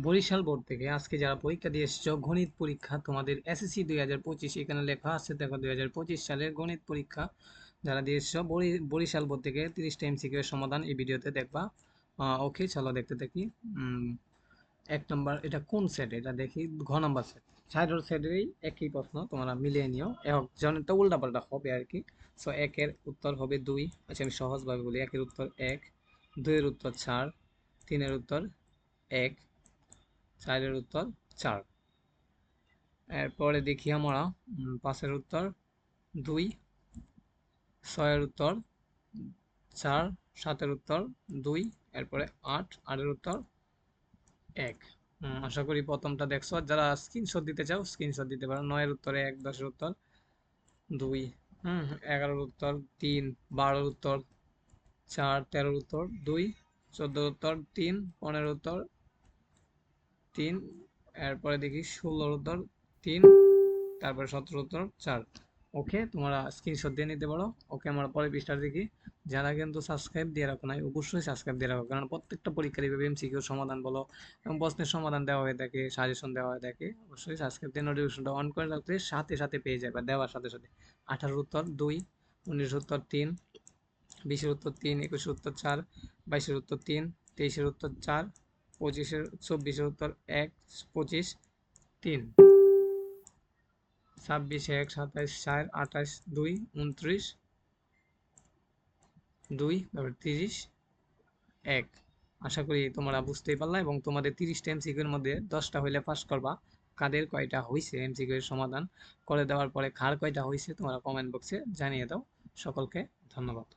Barishal board থেকে আজকে যারা পরীক্ষা দিয়ে এসেছ, গণিত পরীক্ষা তোমাদের এসএসসি দুই হাজার পঁচিশ, এখানে লেখা আছে, দেখো দুই হাজার পঁচিশ সালের গণিত পরীক্ষা যারা দিয়ে এসেছ, বরি- বরিশাল বোর্ড থেকে তিরিশটা এমসিকিউ সমাধান এই ভিডিওতে দেখবা। ওকে চলো দেখতে দেখি এক নম্বর, এটা কোন সেট এটা দেখি, ঘ নম্বর সেট সাইডের সেটেরই একই প্রশ্ন, তোমরা মিলিয়ে নিও। এক জনেরটা উল্টাপাল্টা হবে আর কি। সো একের উত্তর হবে দুই। আচ্ছা আমি সহজভাবে বলি, একের উত্তর এক, দুইয়ের উত্তর চার, তিনের উত্তর এক। চারের উত্তর চার। এরপরে দেখি আমরা পাঁচের উত্তর দুই, ছয়ের উত্তর চার, সাতের উত্তর দুই, এরপরে আট, আটের উত্তর এক। আশা করি প্রথমটা দেখছ। যারা স্ক্রিনশট দিতে চাও স্ক্রিনশট দিতে পারো। নয়ের উত্তরে এক, দশের উত্তর দুই, হুম, এগারোর উত্তর তিন, বারোর উত্তর চার, তেরোর উত্তর দুই, চোদ্দোর উত্তর তিন, পনেরোর উত্তর তিন, এরপরে দেখি ষোলোর উত্তর, তিন, তারপরে সতেরো উত্তর, চার। ওকে, তোমরা স্ক্রিনশট দিয়ে নিতে পারো। ওকে, আমরা পরে পৃষ্ঠা দেখি। যারা কিন্তু সাবস্ক্রাইব দিয়ে রাখো নাই, অবশ্যই সাবস্ক্রাইব দিয়ে রাখো, কারণ প্রত্যেকটা পরীক্ষার এইভাবে এমসিকিউ সমাধান বলো, এবং প্রশ্নের সমাধান দেওয়া হয়ে থাকে সাজেশন দেওয়া হয়ে থাকে, অবশ্যই সাবস্ক্রাইব দিয়ে নোটিফিকেশনটা অন করে রাখলে সাথে সাথে পেয়ে যাবে, দেওয়ার সাথে সাথে। আঠারোর উত্তর, দুই উনিশের উত্তর, তিন, বিশের উত্তর, তিন, একুশের উত্তর, চার, বাইশের উত্তর, তিন, তেইশের উত্তর, চার পঁচিশের চব্বিশের উত্তর, এক, পঁচিশ, তিন। ছাব্বিশ এক, সাতাইশ, চার, আঠাশ, দুই, উনত্রিশ, দুই, তারপর তিরিশ, এক। আশা করি তোমরা বুঝতেই পারলা এবং তোমাদের তিরিশটা এমসিকিউর মধ্যে দশটা হইলে পাস করবা। কাদের কয়টা হয়েছে এমসিকিউ এর সমাধান করে দেওয়ার পরে কার কয়টা হয়েছে তোমরা কমেন্ট বক্সে জানিয়ে দাও। সকলকে ধন্যবাদ।